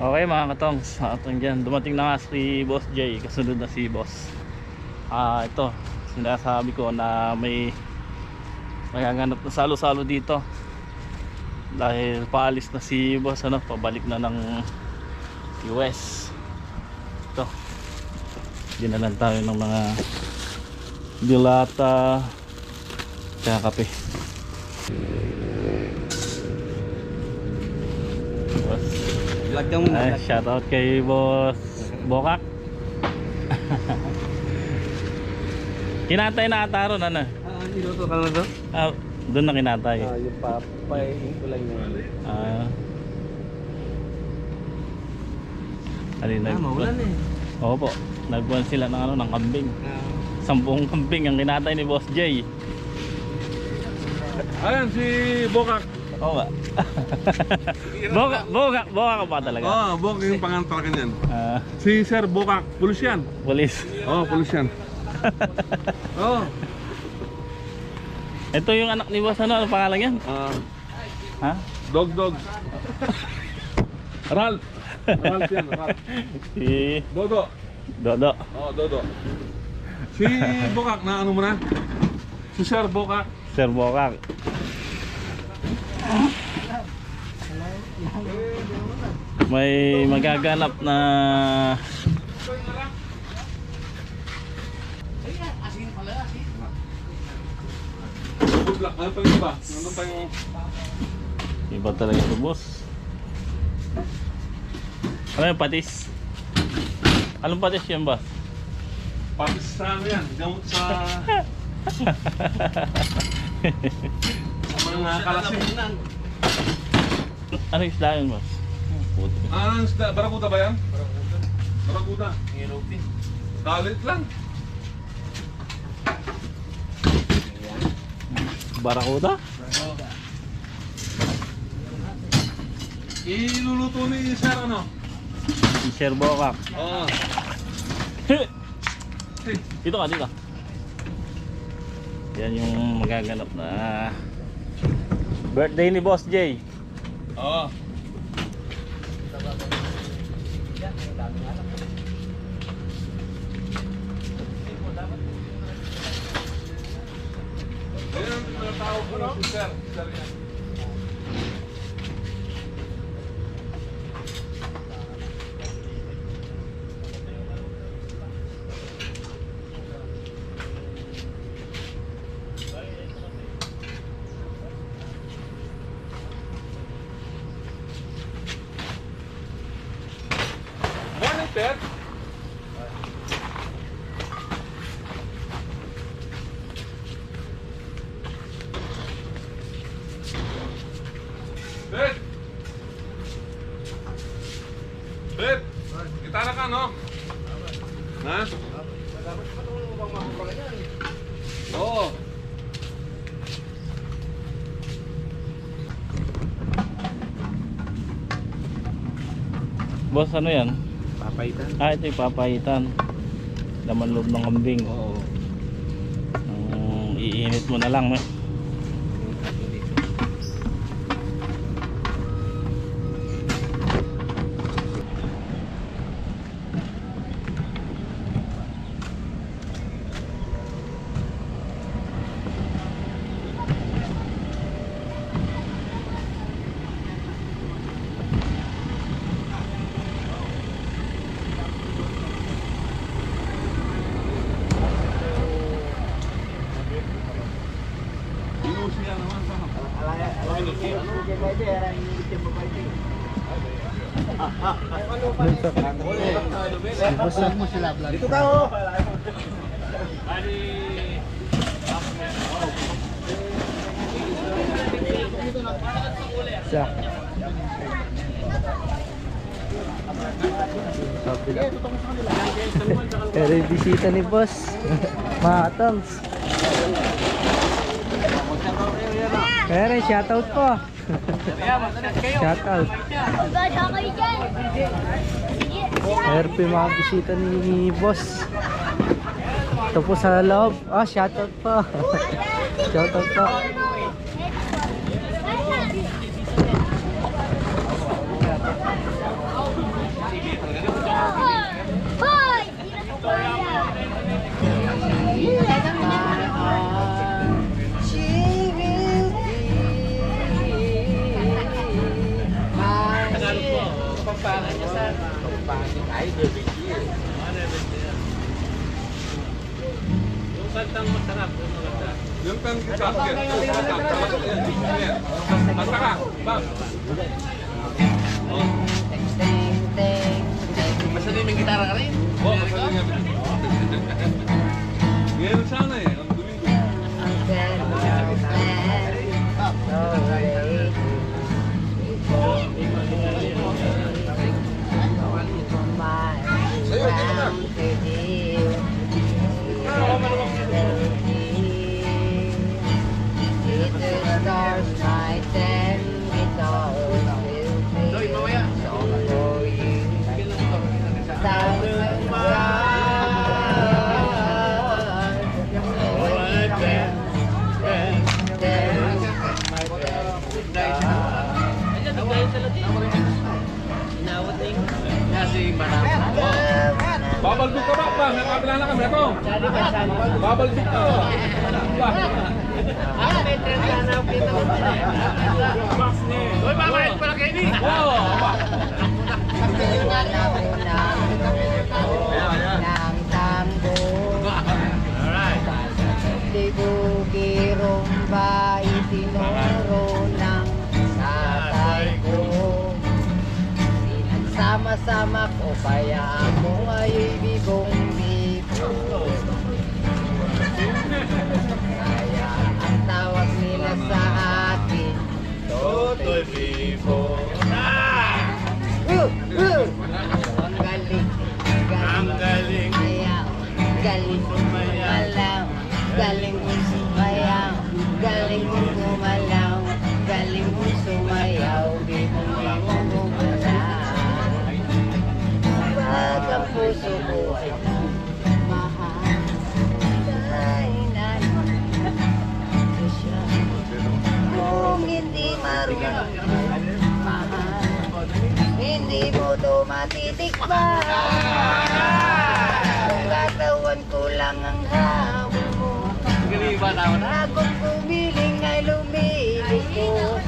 Okay mga katong, sa atong dyan, dumating na nga si Boss Jay, kasunod na si Boss. Ah, ito, sinasabi ko na may magaganap na salo-salo dito. Dahil paalis na si Boss, ano, pabalik na ng US. Ito, dinalan tayo ng mga dilata, tsaka kape. Boss. Vlog ka muna. Ay, shoutout kay Boss Bokak. kinatay na ata ron, ano? Ah, niluto ka na to? Ah, doon na kinatay. Ah, yung papayin ko lang yun. Ah. Alin, Ah, maulan eh. Oo po. Nagbuwan sila ng ano, ng kambing. Ah. Sampung kambing ang kinatay ni Boss Jay. Ayan si Bokak. Oo ba? Bokak, Bokak, Bokak ka ba talaga? Oh, Bok yung pangalan talaga niyan. Ah, Si Sir Bokak, pulis yan. police. Oh, pulis yan. Oh, Ito yung anak ni Boss, ano? Ano pangalan yan? ah, Ha? dog dog. Ralph. Ralph yan, Ralph. Si Dodo. Dodo. Oh, Dodo. Si Bokak na ano mo na? Si Sir Bokak. Sir Bokak. May magaganap na. Ano pa iba? Ano pa yung... iba talaga ito boss. Ano yung patis? Anong patis yan ba? Papis sa ano yan? Gamot sa... sa mga kalasing. Ano yung isda yun boss? Puto. Ah, ang isda? Barakuda ba yan? Barakuda. Kalit lang. Barakuda? Iluluto ni Sir ano? Si Sir Bokak. Oo. dito ka, dito. Yan yung magaganap na birthday ni Boss Jay. Oo. Ayan ang tinatawag ko no? Si Sir. Sir yan. Ted! Ted! Kita na ka, no? Ha? Oo. Boss, ano yan? Papaitan. Ah, ito yung papaitan. Laman loob ng kambing. Oo. Um, iinit mo na lang. Eh. Dito ka oh. Sa. Pero yung bisita ni boss. Mga atoms. Pero shoutout po. shoutout. Yung mga bisita ni boss. Ito po sa loob. Ah, shoutout po. shoutout po. Pangan niya sa... Yung kantang masarap, yung maganda. Yung kan kita sakit. Basta ka. Bang. Din may gitara ka rin. Oh, masaling nga. Ngayon sana eh. Pinagsama-sama ko kaya ako ngayon bibong-bibo Kaya ang tawag nila sa akin Totoy Bibo! Ang galing Ang galing. Ayaw Galing. Gumalaw Galing matitikman Kung katawan ko lang ang hawak mo Bagong pumiling ay lumiliko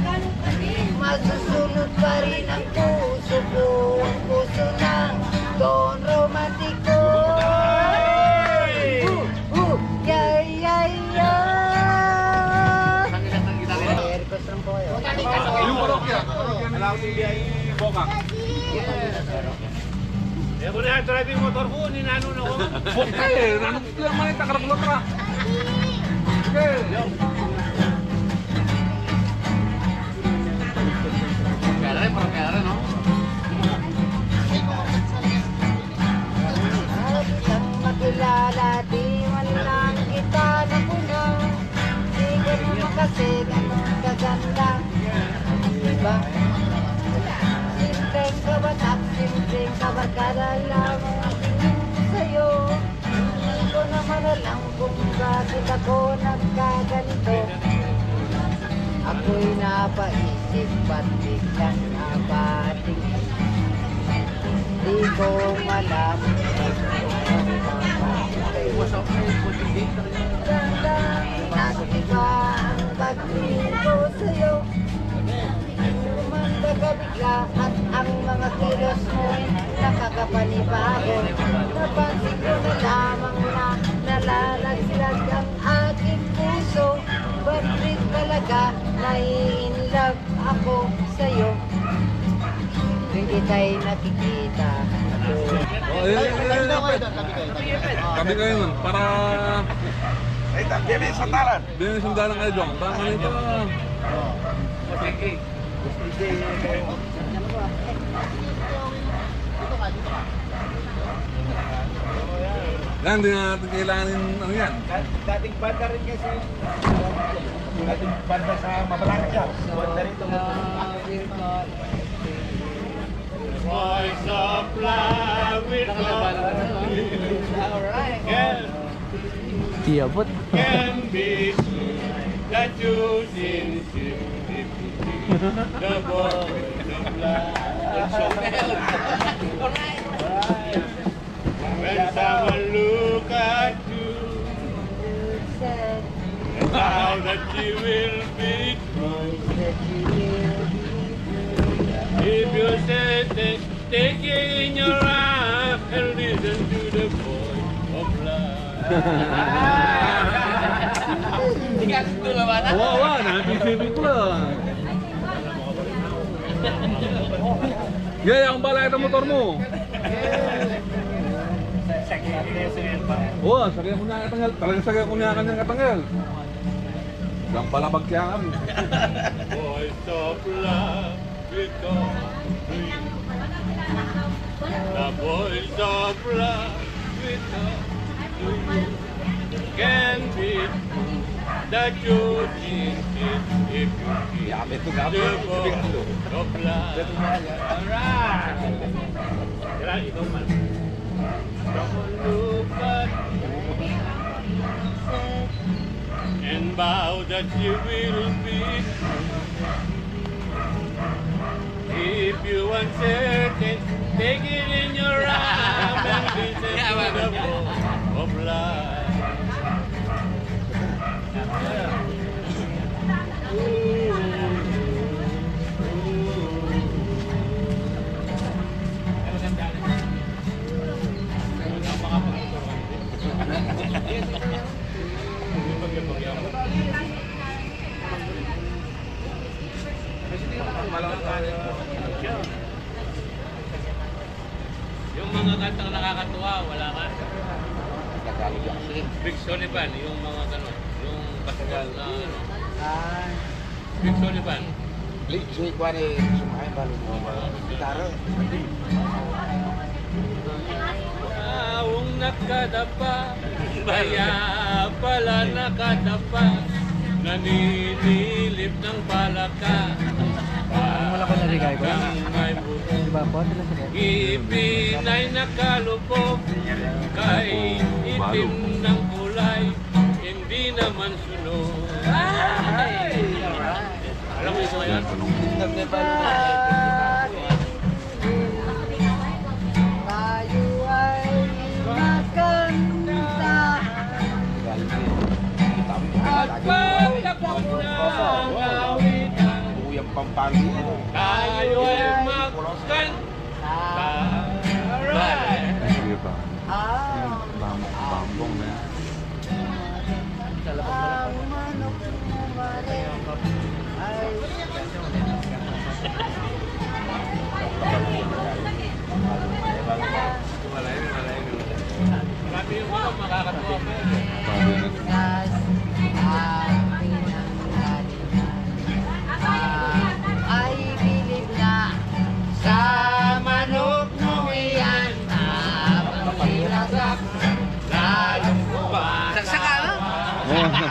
Masusunod pa rin ang puso ko Ang puso ng Don Romantico Uh, uh, lang po. Alam mo yung bokak. Eh, kung na driving motor ko, ninano na ko. Bokak eh. Nanong lang man yung takaragulot ka. Okay. Bakit ako nagkaganito? Ako'y napaisip at biglang napating Di ko malam Nakiba ang pagtingin ko sa'yo. Ang mga kilos mo Nakakapanibago Tuwing kita'y nakikita Oh, eh. Kami kayo nun. Para... Ay, bili sandalan. Bili sandalan kayo, Jong. Tama nito. Yan, hindi na natin kailangan yung ano yan. Dating banda rin kasi. Dating banda sa Mabalakya. Banda rin ito. Voice of love will can, Tiyabot. can be seen that you sincere the voice of love. When someone look at you, now that you will be true. If you say that take it in your arms and listen to the voice of love. Oo, oh, napisipin ko lang. Gaya, ang balay ng motor mo. Oo, oh, sakyan ko niya katanggal. Talagang sakyan ko niya kanyang katanggal. Lang pala bagkyangan. voice of love will come to you. The voice of love will come to you. Can be that you think it if you keep the voice of love. Alright. Don't look at me and bow that you will be If you uncertain, take it in your arms and listen to the voice of life. Yung mga kantang nakakatuwa, wala ka. Big Sullivan, yung mga gano'n. Yung basketball na ano. Big Sullivan. Lik, suy qua đi, sumakay ba mo Gitara. Taong nakadapa, kaya pala nakadapa. Naninilip ng palaka. Wala ko narigay ko. May buto. Ipinay nakalupok kay itim ng kulay, hindi naman sunod. Alam mo ito yan? Tayo pampangin. tayo ay magkanta. Alright. Sige pa. Ah, Bambong na ang manok umarin ay Marami yung makakatuwa pa yun. Sabi na Nas amin ang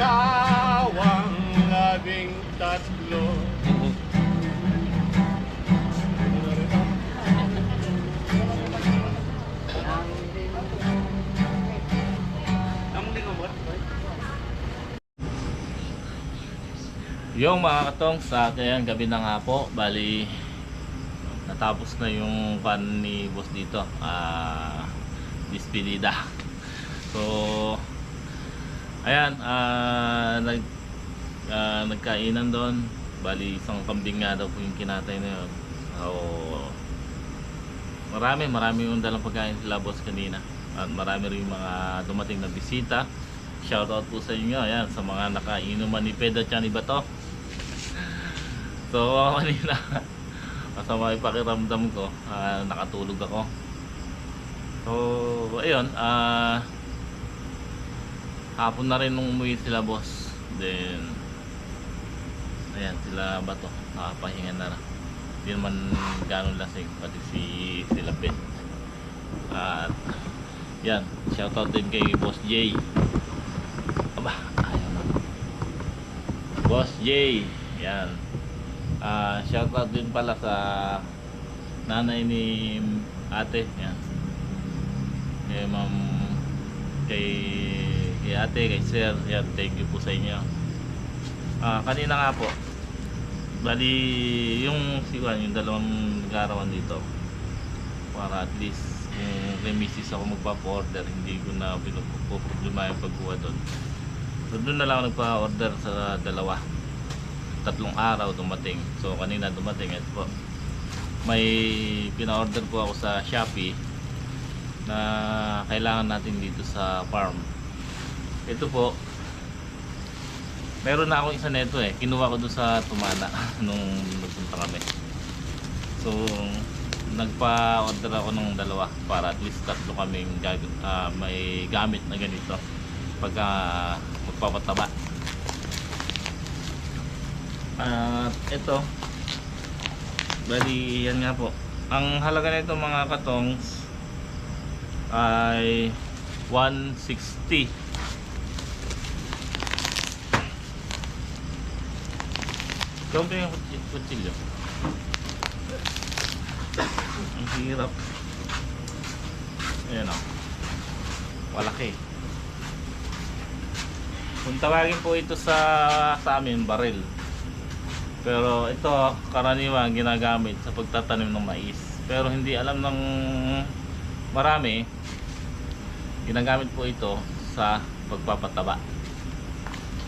Asawang labing tatlo. Yung mga katong sa kayang gabi na nga po, bali natapos na yung pan ni boss dito. Ah, despedida. So ayan, ah nag ah, nagkainan doon. Bali isang kambing nga daw po yung kinatay na yun. So marami, marami yung dalang pagkain sila boss kanina. At marami rin yung mga dumating na bisita. Shoutout po sa inyo, ayan, sa mga nakainuman ni Pedro Chani Bato. So ako kanina masama yung pakiramdam ko ah, nakatulog ako so ayun ah hapon na rin nung umuwi sila boss. Then ayan sila ba to nakapahinga na. Na hindi naman ganong lasing pati si sila Ben at yan shoutout din kay boss Jay. Aba ayaw na. Boss Jay yan. Ah, shoutout din pala sa nanay ni ate yan. Kay ma'am kay kay ate kay sir. Yan thank you po sa inyo. Ah kanina nga po bali yung si Juan yung dalawang garawan dito para at least kung kay misis ako magpa-order hindi ko na pinuproblema yung pagkuha doon. So doon na lang nagpa-order sa dalawa. Tatlong araw dumating. So kanina dumating ito po. May pina-order po ako sa Shopee na kailangan natin dito sa farm ito po. Meron na akong isa nito eh. Kinuha ko doon sa Tumana nung nagpunta kami. So nagpa-order ako ng dalawa para at least tatlo kaming gag ah, may gamit na ganito pagka magpapataba. At ito bali yan nga po. Ang halaga nito mga katongs ay 160 Komple yung kutsi- kutsilyo. Ang hirap. Ayan o. Walaki. Kung tawagin po ito sa sa amin, baril. Pero ito, karaniwan ginagamit sa pagtatanim ng mais. Pero hindi alam ng marami, ginagamit po ito sa pagpapataba.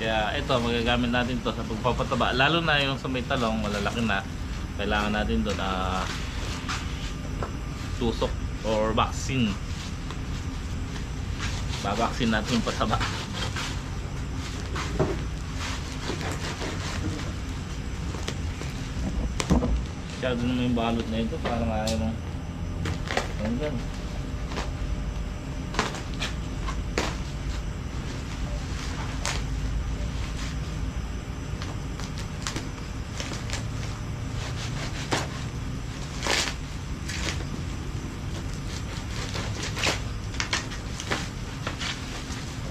Kaya ito, magagamit natin to sa pagpapataba. Lalo na yung sa may talong, malalaki na. Kailangan natin doon ah tusok or vaccine. Babaksin natin yung pataba. Masyado naman yung balot na ito. Parang ayaw mo. Hanggang.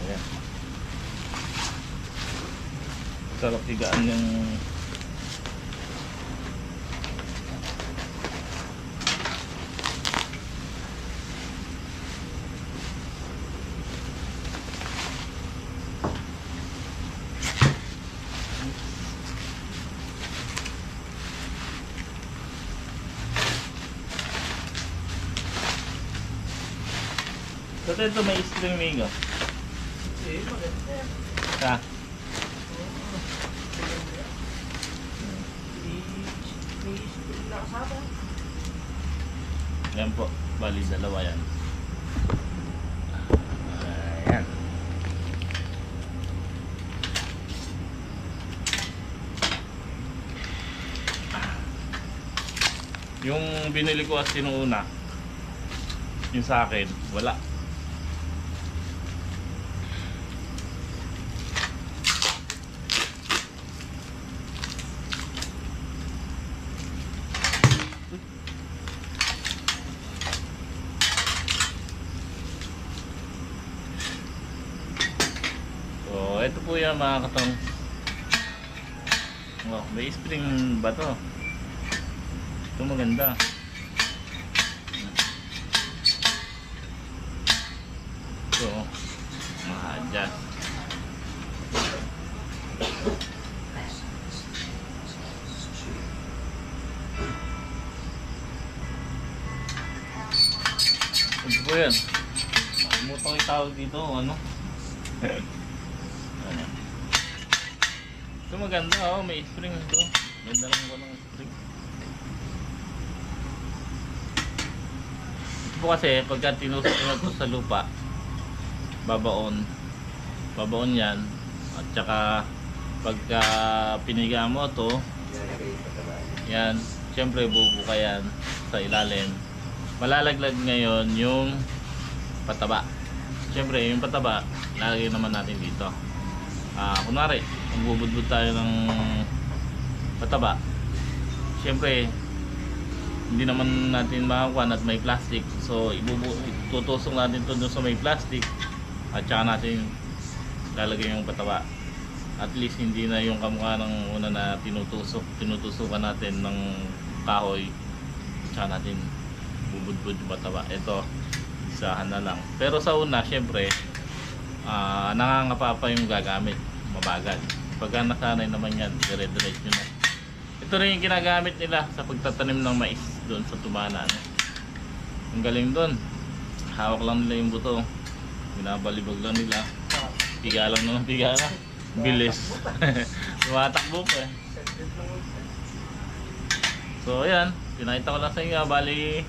Ayan. Sarap higaan yung Kasi ito may string mango. Ha? Yan po. Bali, dalawa yan. Ayan. Yung binili ko kasi nung una, yung sa akin, wala. So, ito po yan mga katong. Oh, may spring ba to? Ito maganda. So, ma-adjust. Ito po yan. Mutong itawag dito, ano? Ano? Maganda oh, may spring ito. Ganda lang ko ng spring. Ito po kasi pagka tinusok mo ito sa lupa, babaon. Babaon yan. At saka pagka piniga mo ito, yan, syempre bubuka yan sa ilalim. Malalaglag ngayon yung pataba. Siyempre, yung pataba, lagay naman natin dito. Ah, kunwari, kung bubudbud tayo ng pataba, siyempre, hindi naman natin makakuha at may plastic. So, tutusok natin to doon sa may plastic at saka natin lalagay yung pataba. At least hindi na yung kamukha ng una na tinutusok, tinutusukan natin ng kahoy tsaka natin bubudbud yung pataba. Ito, isahan na lang. Pero sa una, syempre, ah nangangapa pa yung gagamit. Mabagal. Pagka nasanay naman yan, dire-diretso na. Ito rin yung ginagamit nila sa pagtatanim ng mais doon sa tumanan. Ang galing doon. Hawak lang nila yung buto. Binabalibag lang nila. Piga lang naman piga na. Bilis. Tumatakbo pa eh. So ayan, pinakita ko lang sa inyo. Bali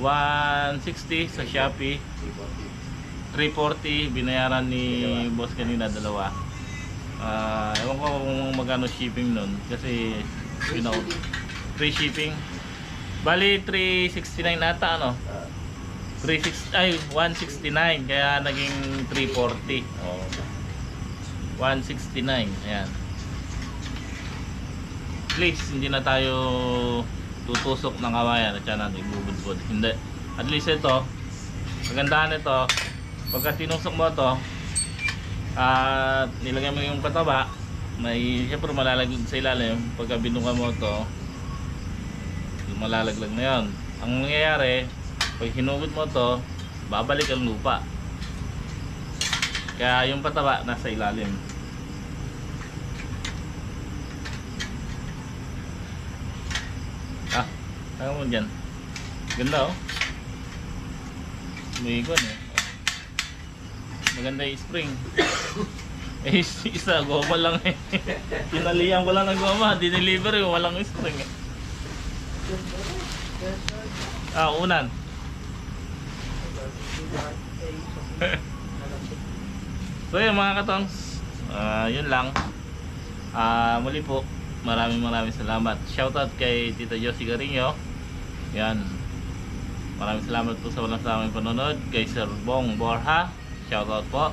160 sa Shopee. 340 binayaran ni boss kanina dalawa. Ah, ewan ko kung magkano shipping nun kasi you know, free shipping. Bali 369 ata ano? 36 ay 169 kaya naging 340. Oh. 169 ayan. Please hindi na tayo tutusok ng kawayan at saka natin bubudbud. Hindi. At least ito, kagandahan nito, pagka tinusok mo to at nilagay mo yung pataba, may siyempre malalaglag sa ilalim. Pagka binuka mo to, malalaglag na yon. Ang mangyayari, pag hinugod mo to, babalik ang lupa. Kaya yung pataba nasa ilalim. Ah, tayo mo dyan. Ganda oh. May ikon eh. Maganda yung spring. eh, isa, goma lang eh. Tinalihan ko lang ng goma, dineliver eh, walang spring eh. Ah, unan. so yun mga katongs, ah, yun lang. Ah, muli po, maraming maraming salamat. Shoutout kay Tita Josie Garinho. Yan. Maraming salamat po sa walang samang panonood. Kay Sir Bong Borha. Shoutout po.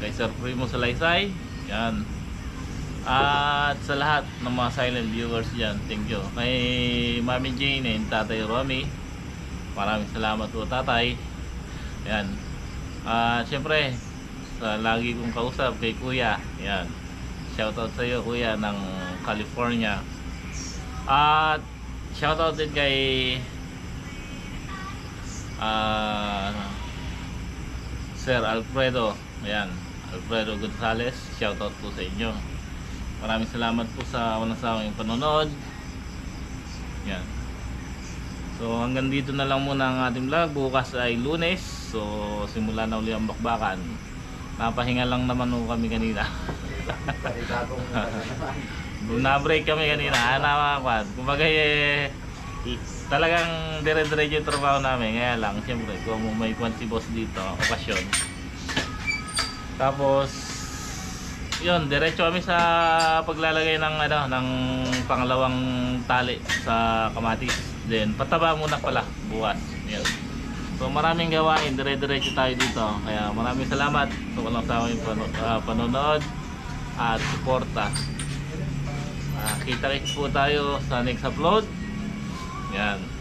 Kay Sir Primo Salaysay. Yan. At sa lahat ng mga silent viewers dyan, thank you. Kay Mami Jane and Tatay Romy. Maraming salamat po tatay. Yan. At syempre, sa lagi kong kausap kay Kuya. Yan. Shoutout sa iyo Kuya ng California. At shoutout din kay ah Sir Alfredo. Ayan. Alfredo Gonzales. Shoutout po sa inyo. Maraming salamat po sa walang sawang panonood. Yan. So hanggang dito na lang muna ang ating vlog. Bukas ay lunes. So simula na uli ang bakbakan. Napahinga lang naman ho kami kanina. Na-break kami kanina. Ah, nakakwan. Kumbaga eh, talagang dire-diretso yung trabaho namin. Kaya lang, siyempre, kung may kwan si boss dito, okasyon. Tapos, yun, diretso kami sa paglalagay ng ano, ng pangalawang tali sa kamatis. Then, pataba muna pala bukas. Yun. So, maraming gawain, dire-diretso tayo dito. Kaya maraming salamat sa walang sawang pano, ah, panonood at suporta. Ah, kita-kits po tayo sa next upload. Yan.